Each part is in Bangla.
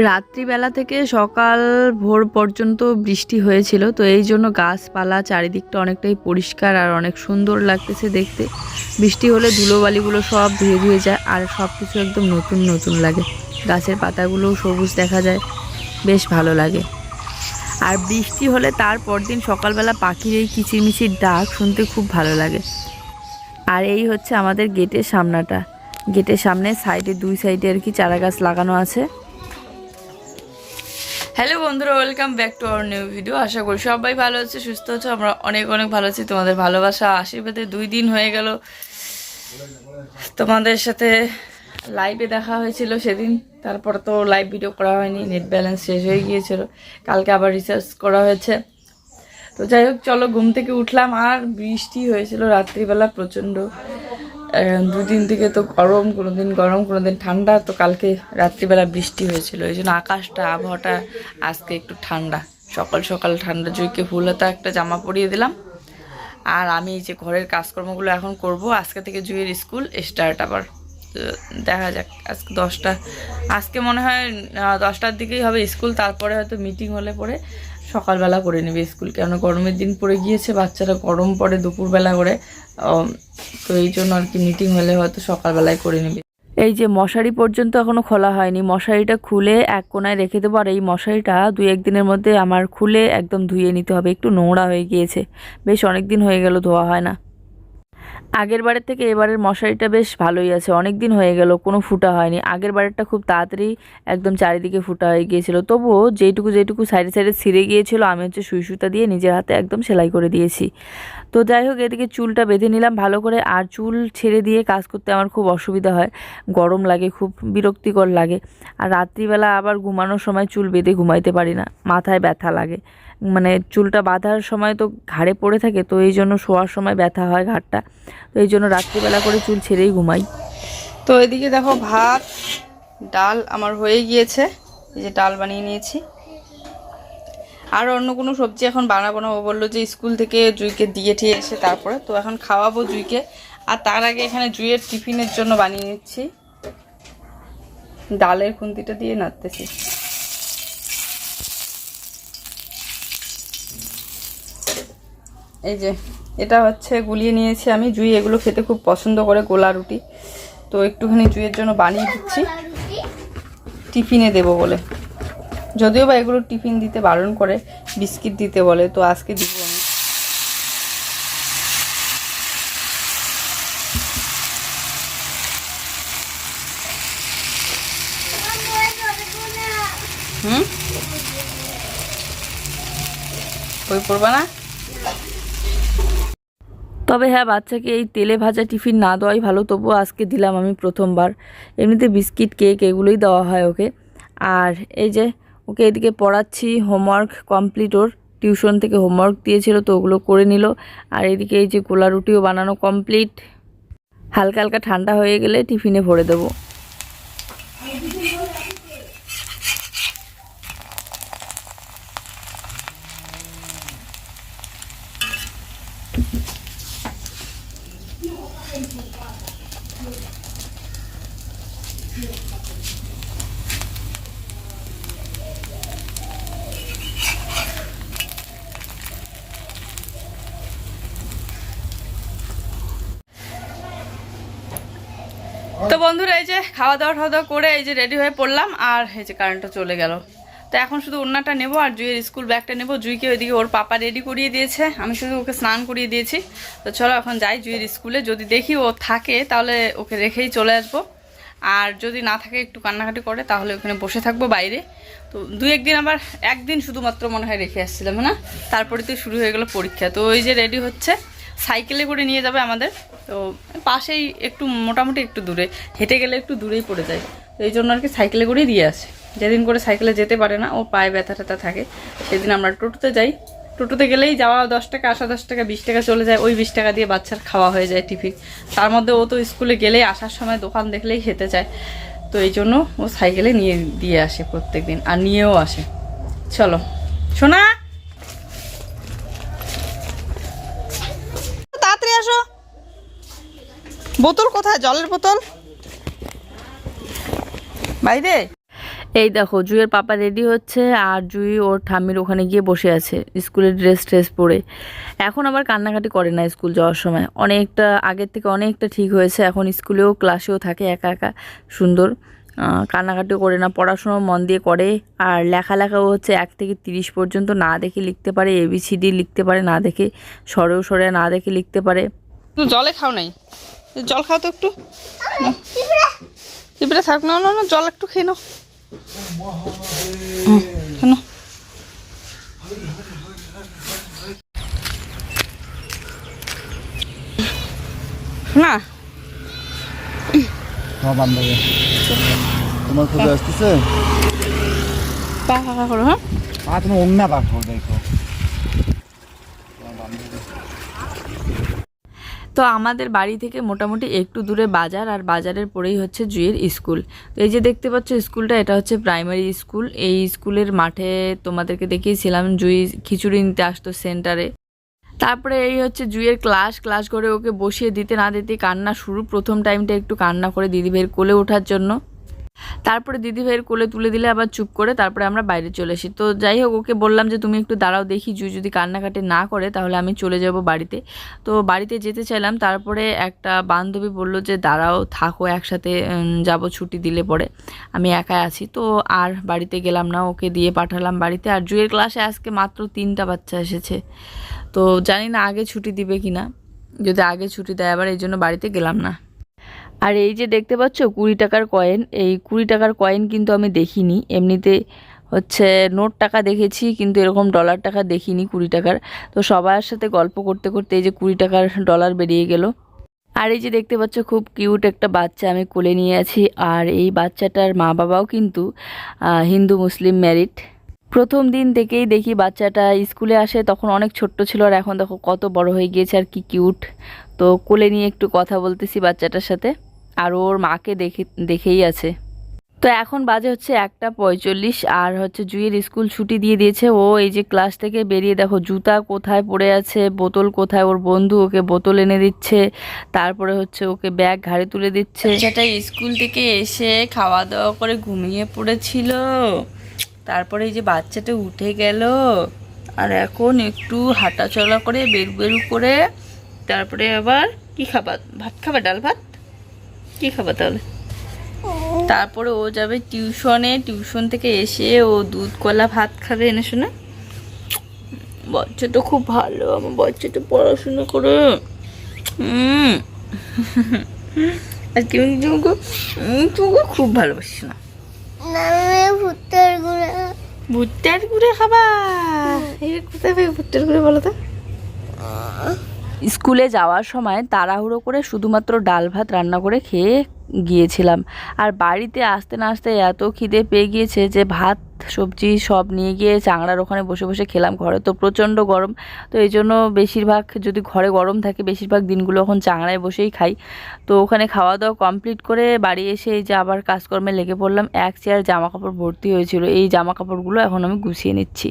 রাত্রিবেলা থেকে সকাল ভোর পর্যন্ত বৃষ্টি হয়েছিল, তো এই জন্য গাছপালা চারিদিকটা অনেকটাই পরিষ্কার আর অনেক সুন্দর লাগতেছে দেখতে। বৃষ্টি হলে ধুলোবালিগুলো সব ধুয়ে ধুয়ে যায় আর সব কিছু একদম নতুন নতুন লাগে। গাছের পাতাগুলো সবুজ দেখা যায়, বেশ ভালো লাগে। আর বৃষ্টি হলে তার পরদিন সকালবেলা পাখির এই কিচিরমিচির ডাক শুনতে খুব ভালো লাগে। আর এই হচ্ছে আমাদের গেটের সামনাটা। গেটের সামনে সাইডে দুই সাইডে আর কি চারা গাছ লাগানো আছে। হ্যালো বন্ধুরা welcome back to our new video আশা করি সবাই ভালো আছে, সুস্থ আছো। আমরা অনেক অনেক ভালো আছি। তোমাদের ভালোবাসা, আশীর্বাদে দুই দিন হয়ে গেল। তোমাদের সাথে লাইভে দেখা হয়েছিল সেদিন। তারপর তো লাইভ ভিডিও করা হয়নি নেট ব্যালেন্স শেষ হয়ে গিয়েছিল। কালকে আবার রিসার্চ করা হয়েছে। তো যাই হোক, চলো ঘুম থেকে উঠলাম। আর বৃষ্টি হয়েছিল রাত্রিবেলা প্রচণ্ড। দুদিন থেকে তো গরম কোনো দিন গরম কোনো দিন ঠান্ডা। তো কালকে রাত্রিবেলা বৃষ্টি হয়েছিল, এই জন্য আকাশটা, আবহাওয়াটা আজকে একটু ঠান্ডা। সকাল সকাল ঠান্ডা জুইকে ফুল হাতা একটা জামা পরিয়ে দিলাম। আর আমি যে ঘরের কাজকর্মগুলো এখন করব, আজকে থেকে জুইয়ের স্কুল স্টার্ট আবার। দেখা যাক, আজকে দশটা, আজকে মনে হয় দশটার দিকেই হবে স্কুল, তারপরে হয়তো মিটিং হলে পরে সকালবেলা করে নেবে স্কুল। কেন গরমের দিন পড়ে গিয়েছে, বাচ্চারা গরম পড়ে দুপুরবেলা করে। তো এই জন্য আর কি মিটিং হলে হয়তো সকালবেলায় করে নেবে। এই যে মশারি পর্যন্ত এখনও খোলা হয়নি। মশারিটা খুলে এক কোনায় রেখে দেবো। আর এই মশারিটা দুই একদিনের মধ্যে আমার খুলে একদম ধুয়ে নিতে হবে। একটু নোংরা হয়ে গিয়েছে। বেশ অনেক দিন হয়ে গেল ধোয়া হয় না। আগের বারের থেকে এবারের মশারিটা বেশ ভালোই আছে অনেক দিন হয়ে গেল, কোনো ফুটা হয়নি। আগের বারেরটা খুব তাড়াতাড়ি একদম চারিদিকে ফুটা হয়ে গিয়েছিল। তবুও যেটুকু যেটুকু সাইডে সাইডে ছিঁড়ে গিয়েছিল, আমি হচ্ছে সুই সুতা দিয়ে নিজের হাতে একদম সেলাই করে দিয়েছি। তো যাই হোক, এদিকে চুলটা বেঁধে নিলাম ভালো করে, আর চুল ছেড়ে দিয়ে কাজ করতে আমার খুব অসুবিধা হয়। গরম লাগে, খুব বিরক্তিকর লাগে। আর রাত্রিবেলা আবার ঘুমানোর সময় চুল বেঁধে ঘুমাইতে পারি না, মাথায় ব্যথা লাগে। মানে চুলটা বাঁধার সময় তো ঘাড়ে পড়ে থাকে, তো এই জন্য শোয়ার সময় ব্যথা হয় ঘাড়টা। তো এই জন্য রাত্রিবেলা করে চুল ছেড়েই ঘুমাই। তো এদিকে দেখো ভাত, ডাল আমার হয়ে গিয়েছে, এই যে ডাল বানিয়ে নিয়েছি। আর অন্য কোনো সবজি এখন বানাবো না। ও বলল যে স্কুল থেকে জুইকে দিয়ে ঠিয়ে এসে তারপরে তো এখন খাওয়াবো জুইকে। আর তার আগে এখানে জুইয়ের টিফিনের জন্য বানিয়ে নিচ্ছি। ডালের খুন্তিটা দিয়ে নাড়তেছি। এই যে, এটা হচ্ছে গুলিয়ে নিয়েছি আমি। জুই এগুলো খেতে খুব পছন্দ করে গোলা রুটি। তো একটুখানি জুইয়ের জন্য বানিয়ে দিচ্ছি। টিফিনে দেব বলে। যদিও বা এগুলো টিফিন দিতে, বারণ করে, বিস্কিট দিতে বলে, তো আজকে দিব আমি হুম? না? তবে হ্যাঁ বাচ্চাকে এই তেলে ভাজা টিফিন না দেওয়াই ভালো তবুও আজকে দিলাম আমি প্রথমবার। এমনিতে বিস্কিট, কেক এগুলোই দেওয়া হয় ওকে। আর এই যে ওকে এদিকে পড়াচ্ছি হোমওয়ার্ক কমপ্লিট ওর টিউশন থেকে হোমওয়ার্ক দিয়েছিল তো ওগুলো করে নিল। আর এদিকে এই যে গোলা রুটিও বানানো কমপ্লিট হালকা হালকা ঠান্ডা হয়ে গেলে টিফিনে ভরে দেবো। বন্ধুরা, এই যে খাওয়া দাওয়া খাওয়া দাওয়া করে এই যে রেডি হয়ে পড়লাম, আর এই যে কারেন্টটা চলে গেল। তো এখন শুধু ওড়নাটা নেব আর জুইয়ের স্কুল ব্যাগটা নেব। জুইকে ওইদিকে ওর পাপা রেডি করিয়ে দিয়েছে। আমি শুধু ওকে স্নান করিয়ে দিয়েছি। তো চলো এখন যাই জুইয়ের স্কুলে যদি দেখি ও থাকে, তাহলে ওকে রেখেই চলে আসব। আর যদি না থাকে, একটু কান্নাকাটি করে, তাহলে ওখানে বসে থাকব বাইরে। তো দু একদিন আবার, একদিন শুধুমাত্র মনে হয় রেখে আসছিলাম না? তারপরে তো শুরু হয়ে গেলো পরীক্ষা। তো ওই যে রেডি হচ্ছে। সাইকেলে করে নিয়ে যাবে আমাদের। তো পাশেই একটু মোটামুটি একটু দূরে, হেঁটে গেলে একটু দূরেই পড়ে যায়। তো এই জন্য আর কি সাইকেলে করেই দিয়ে আসে। যেদিন করে সাইকেলে যেতে পারে না, ও পায়ে ব্যথা ট্যাথা থাকে। সেদিন আমরা টোটোতে যাই। টোটোতে গেলেই যাওয়া দশ টাকা, আসা দশ টাকা, বিশ টাকা চলে যায়। ওই বিশ টাকা দিয়ে বাচ্চার খাওয়া হয়ে যায় টিফিন। তার মধ্যে ও তো স্কুলে গেলেই আসার সময় দোকান দেখলেই খেতে চায়। তো এই জন্য ও সাইকেলে নিয়ে, দিয়ে আসে প্রত্যেক দিন আর নিয়েও আসে। চলো। শোনা তাড়াতাড়ি আসো বোতল কোথায়? জলের বোতল? বাইরে? এই দেখো জুইয়ের পাপা রেডি হচ্ছে আর জুই ওর ঠাম্মির ওখানে গিয়ে বসে আছে স্কুলের ড্রেস ট্রেস পরে। এখন আবার কান্নাকাটি করে না স্কুল যাওয়ার সময়। অনেকটা আগের থেকে অনেকটা ঠিক হয়েছে এখন স্কুলেও ক্লাসেও থাকে একা একা সুন্দর। কান্নাকাটিও করে না পড়াশোনা মন দিয়ে করে। আর লেখালেখাও হচ্ছে এক থেকে তিরিশ পর্যন্ত না দেখে লিখতে পারে এবিসিডি লিখতে পারে না দেখে সরেও সরে না দেখে লিখতে পারে। জলে খাও নাই? জল খাও তো একটু। পিঁপড়ে থাক না না জল একটু খেয়ে নাও। না। তোমার তোমার আসতেছে? পা ফাঁকা করো হ্যাঁ। তুমি অন্য পাঠো দেখো। তো আমাদের বাড়ি থেকে মোটামুটি একটু দূরে বাজার, আর বাজারের পরেই হচ্ছে জুয়ের স্কুল। তো এই যে দেখতে পাচ্ছ স্কুলটা, এটা হচ্ছে প্রাইমারি স্কুল। এই স্কুলের মাঠে তোমাদেরকে দেখিয়েছিলাম জুই খিচুড়ি নিতে আসতো সেন্টারে। তারপরে এই হচ্ছে জুয়ের ক্লাস ক্লাস করে ওকে বসিয়ে দিতে না দিতে কান্না শুরু। প্রথম টাইমটা একটু কান্না করে দিদি বের কোলে ওঠার জন্য। তারপরে দিদিভাইয়ের কোলে তুলে দিলে আবার চুপ করে তারপরে আমরা বাইরে চলে আসি। তো যাই হোক, ওকে বললাম যে, তুমি একটু দাঁড়াও দেখি, জুই যদি কান্নাকাটি না করে তাহলে আমি চলে যাব বাড়িতে। তো বাড়িতে যেতে চাইলাম, তারপরে একটা বান্ধবী বলল যে, দাঁড়াও, থাকো, একসাথে যাব, ছুটি দিলে পরে। আমি একাই আছি। তো আর বাড়িতে গেলাম না, ওকে দিয়ে পাঠালাম বাড়িতে। আর জুয়ের ক্লাসে আজকে মাত্র তিনটা বাচ্চা এসেছে। তো জানি না আগে ছুটি দিবে কি না যদি আগে ছুটি দেয়, আবার এই জন্য বাড়িতে গেলাম না। আর এই যে দেখতে পাচ্ছ, কুড়ি টাকার কয়েন এই কুড়ি টাকার কয়েন কিন্তু আমি দেখিনি। এমনিতে হচ্ছে নোট টাকা দেখেছি, কিন্তু এরকম ডলার টাকা দেখিনি কুড়ি টাকার। তো সবার সাথে গল্প করতে করতে এই যে কুড়ি টাকার ডলার বেরিয়ে গেল। আর এই যে দেখতে পাচ্ছ, খুব কিউট একটা বাচ্চা আমি কোলে নিয়ে আছি। আর এই বাচ্চাটার মা বাবাও কিন্তু হিন্দু মুসলিম ম্যারিড প্রথম দিন থেকেই দেখি বাচ্চাটা স্কুলে আসে, তখন অনেক ছোট্ট ছিল। আর এখন দেখো কত বড় হয়ে গিয়েছে আর কি কিউট তো কোলে নিয়ে একটু কথা বলতেছি বাচ্চাটার সাথে। আর ওর মাকে দেখে দেখেই আছে। তো এখন বাজে হচ্ছে একটা পঁয়তাল্লিশ আর হচ্ছে জুইয়ের স্কুল ছুটি দিয়ে দিয়েছে। ও এই যে ক্লাস থেকে বেরিয়ে দেখো, জুতা কোথায় পড়ে আছে, বোতল কোথায়, ওর বন্ধু ওকে বোতল এনে দিচ্ছে, তারপরে হচ্ছে ওকে ব্যাগ ঘাড়ে তুলে দিচ্ছে। সেটা স্কুল থেকে এসে খাওয়া দাওয়া করে ঘুমিয়ে পড়েছিল। তারপরে এই যে বাচ্চাটা উঠে গেল, আর এখন একটু হাঁটাচলা করে বেরু বেরু করে, তারপরে আবার কি খাবার ভাত খাবার ডাল ভাত? কি খাবার তাহলে? তারপরে ও যাবে টিউশনে টিউশন থেকে এসে ও দুধ কলা ভাত খাবে এনে শোনা। তো খুব ভালো আমার বাচ্চাটা পড়াশোনা করে। আর তোমাকে খুব ভালোবাসিস না ভুট্টার গুঁড়া। ভুট্টার গুঁড়ে খাবা? এই কোথায় ভুট্টার গুঁড়ে বলো তো? স্কুলে যাওয়ার সময় তাড়াহুড়ো করে শুধুমাত্র ডাল ভাত রান্না করে খেয়ে গিয়েছিলাম। আর বাড়িতে আসতে না আসতে এত খিদে পেয়ে গিয়েছে যে ভাত, সবজি সব নিয়ে গিয়ে চাংড়ার ওখানে বসে বসে খেলাম। ঘরে তো প্রচণ্ড গরম, তো এই জন্য বেশিরভাগ যদি ঘরে গরম থাকে বেশিরভাগ দিনগুলো এখন চাংড়ায় বসেই খাই। তো ওখানে খাওয়া দাওয়া কমপ্লিট করে বাড়ি এসে এই যে আবার কাজকর্মে লেগে পড়লাম, এক চেয়ার জামা কাপড় ভর্তি হয়েছিল। এই জামা কাপড়গুলো এখন আমি গুছিয়ে নিচ্ছি।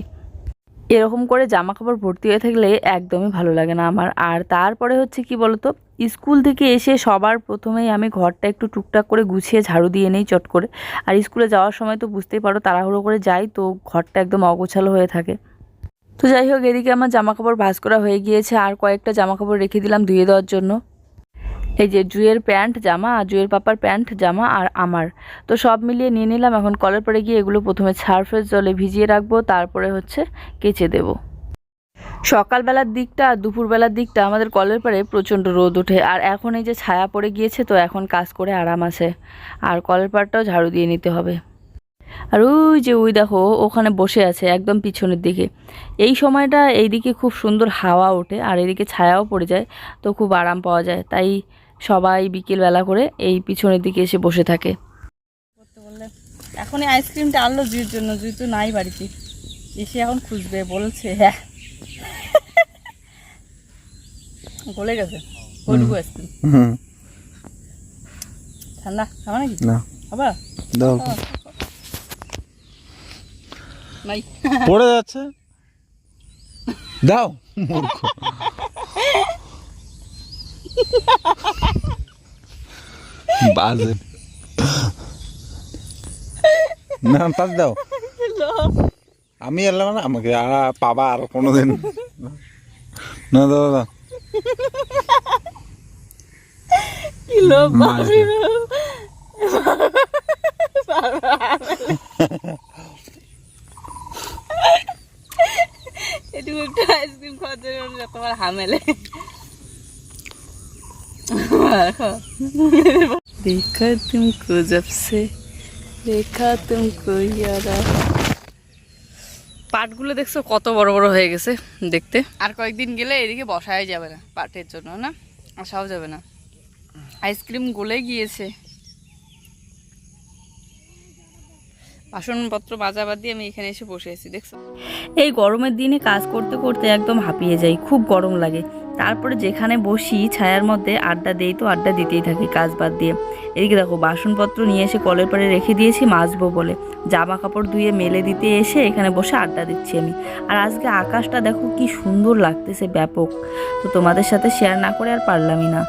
এরকম করে জামা কাপড় ভর্তি হয়ে থাকলে একদমই ভালো লাগে না আমার। আর তারপরে হচ্ছে কি বলতো? স্কুল থেকে এসে সবার প্রথমেই আমি ঘরটা একটু টুকটাক করে গুছিয়ে ঝাড়ু দিয়ে নেই চট করে। আর স্কুলে যাওয়ার সময় তো বুঝতেই পারো তাড়াহুড়ো করে যাই তো ঘরটা একদম অগোছালো হয়ে থাকে। তো যাই হোক, এদিকে আমার জামা কাপড় ভাঁজ করা হয়ে গিয়েছে। আর কয়েকটা জামা কাপড় রেখে দিলাম ধুয়ে দেওয়ার জন্য। এই যে জুয়ের প্যান্ট জামা, আর জুয়ের পাপার প্যান্ট জামা আর আমার। তো সব মিলিয়ে নিয়ে নিলাম, এখন কলের পরে গিয়ে এগুলো প্রথমে সার্ফের জলে ভিজিয়ে রাখব, তারপরে হচ্ছে কেচে দেব। সকালবেলার দিকটা আর দুপুরবেলার দিকটা, আমাদের কলের পাড়ে প্রচণ্ড রোদ ওঠে, আর এখন এই যে ছায়া পড়ে গিয়েছে, তো এখন কাজ করে আরাম আছে। আর কলের পাড়টাও ঝাড়ু দিয়ে নিতে হবে। আর ওই যে ওই দেখো, ওখানে বসে আছে একদম পিছনের দিকে। এই সময়টা এইদিকে খুব সুন্দর হাওয়া ওঠে, আর এদিকে ছায়াও পড়ে যায়, তো খুব আরাম পাওয়া যায়। তাই সবাই বিকেলবেলা করে এই পিছনের দিকে এসে বসে থাকে। এখন এই আইসক্রিমটা আনলো জুইর জন্য জুই তো নাই বাড়িতে। এসে এখন খুঁজবে বলছে হ্যাঁ। গলে গেছে। ওইটুকু আইসক্রিম। ঠান্ডা? খাবা নাকি? না। খাবা? দাও। নাই। পড়ে যাচ্ছে। দাও। মূর্খ বাজে। না তার দাও। আমি এলাম না আমাকে আর পাবা আর কোনোদিন। না দাও খাওয়ার জন্য তোমার হামেলে। देखा तुमको जब से देखा तुमको यारा পাটগুলো দেখছো কত বড় বড় হয়ে গেছে দেখতে আর কয়েকদিন গেলে এদিকে বসাই যাবে না পাটের জন্য না আসাও যাবে না আইসক্রিম গলে গিয়েছে বাসনপত্র মাজা বাদ দিয়ে আমি এখানে এসে বসে আছি দেখছো এই গরমের দিনে কাজ করতে করতে একদম হাঁপিয়ে যাই খুব গরম লাগে তারপরে যেখানে বসি ছায়ার মধ্যে আড্ডা দেই তো আড্ডা দিতেই থাকি কাজ বাদ দিয়ে। এদিকে দেখো, বাসনপত্র নিয়ে এসে কলের পাড়ে রেখে দিয়েছি মাজবো বলে। জামা কাপড় ধুয়ে মেলে দিতে এসে এখানে বসে আড্ডা দিচ্ছি আমি। আর আজকে আকাশটা দেখো কি সুন্দর লাগতেছে ব্যাপক। তো তোমাদের সাথে শেয়ার না করে আর পারলামই না।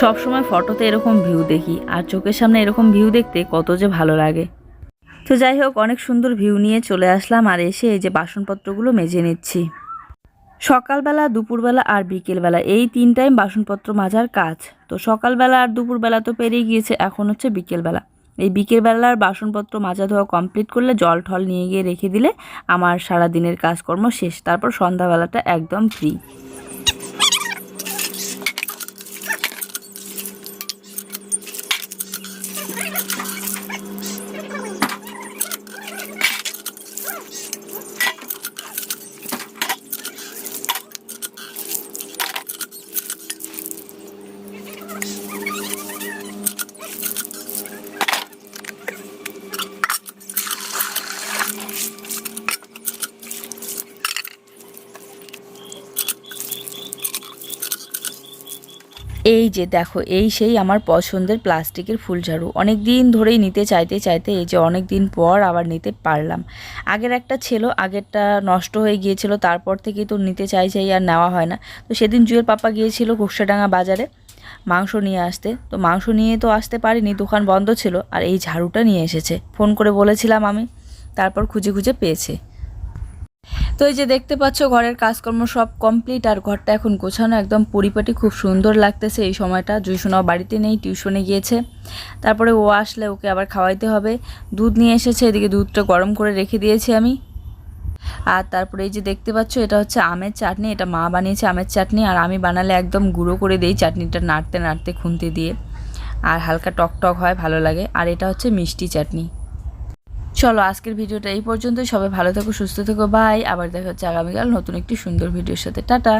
সব সময় ফটোতে এরকম ভিউ দেখি আর চোখের সামনে এরকম ভিউ দেখতে কত যে ভালো লাগে। তো যাই হোক, অনেক সুন্দর ভিউ নিয়ে চলে আসলাম আর এসে এই যে বাসনপত্রগুলো মেজে নিচ্ছি। সকালবেলা, দুপুরবেলা আর বিকেলবেলা। এই তিন টাইম বাসনপত্র মাজার কাজ। তো সকালবেলা আর দুপুরবেলা তো পেরিয়ে গিয়েছে, এখন হচ্ছে বিকেলবেলা। এই বিকেলবেলার বাসনপত্র মাজা ধোয়া কমপ্লিট করলে জল ঠল নিয়ে গিয়ে রেখে দিলে আমার সারা দিনের কাজকর্ম শেষ। তারপর সন্ধ্যাবেলাটা একদম ফ্রি যে দেখো, এই সেই আমার পছন্দের প্লাস্টিকের ফুল ঝাড়ু। অনেক দিন ধরেই নিতে চাইতে চাইতে এই যে অনেক দিন পর আবার নিতে পারলাম। আগের একটা ছিল, আগেরটা নষ্ট হয়ে গিয়েছিল, তারপর থেকেই তো নিতে চাই চাই আর নেওয়া হয় না। তো সেদিন জুয়েল পাপা গিয়েছিল ঘোষাডাঙ্গা বাজারে মাংস নিয়ে আসতে। তো মাংস নিয়ে তো আসতে পারিনি, দোকান বন্ধ ছিল। আর এই ঝাড়ুটা নিয়ে এসেছে। ফোন করে বলেছিলাম আমি, তারপর খুঁজে খুঁজে পেয়েছে। তো এই যে দেখতে পাচ্ছ, ঘরের কাজকর্ম সব কমপ্লিট আর ঘরটা এখন গোছানো একদম পরিপাটি, খুব সুন্দর লাগতেছে। এই সময়টা জুইশোনাও বাড়িতে নেই টিউশনে গিয়েছে। তারপরে ও আসলে ওকে আবার খাওয়াইতে হবে। দুধ নিয়ে এসেছে, এদিকে দুধটা গরম করে রেখে দিয়েছি আমি। আর তারপরে এই যে দেখতে পাচ্ছ, এটা হচ্ছে আমের চাটনি। এটা মা বানিয়েছে আমের চাটনি, আর আমি বানালে একদম গুঁড়ো করে দেই চাটনিটা নাড়তে নাড়তে খুন্তি দিয়ে। আর হালকা টক টক হয়, ভালো লাগে। আর এটা হচ্ছে মিষ্টি চাটনি। চলো আজকের ভিডিওটা এই পর্যন্তই। সবাই ভালো থেকো, সুস্থ থেকো বাই আবার দেখা হচ্ছে আগামীকাল নতুন একটি সুন্দর ভিডিওর সাথে। টাটা।